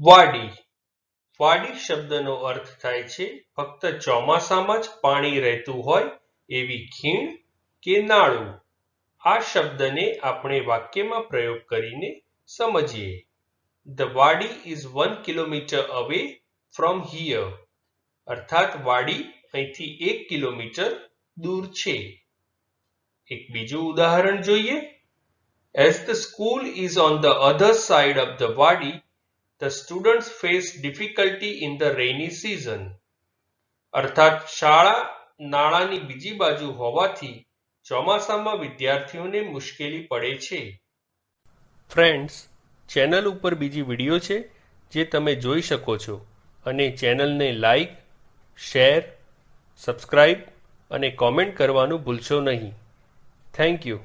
વાડી. વાડી શબ્દનો અર્થ થાય છે, ફક્ત ચોમાસામાં જ પાણી રહેતું હોય એવી ખીણ કે નાળું. આ શબ્દને આપણે વાક્યમાં પ્રયોગ કરીને સમજીએ. The wadi is one kilometre away from here. અર્થાત વાડી અહીંથી એક કિલોમીટર દૂર છે. એક બીજું ઉદાહરણ જોઈએ. As the school is on the other side of the wadi the students face difficulty in the rainy season અર્થાત શાળા નાળાની બીજી બાજુ હોવાથી ચોમાસામાં વિદ્યાર્થીઓને મુશ્કેલી પડે છે. ફ્રેન્ડ્સ ચેનલ ઉપર બીજી વીડિયો છે જે તમે જોઈ શકો છો. અને ચેનલને લાઈક શેર સબસ્ક્રાઈબ અને કોમેન્ટ કરવાનું ભૂલશો નહીં. Thank you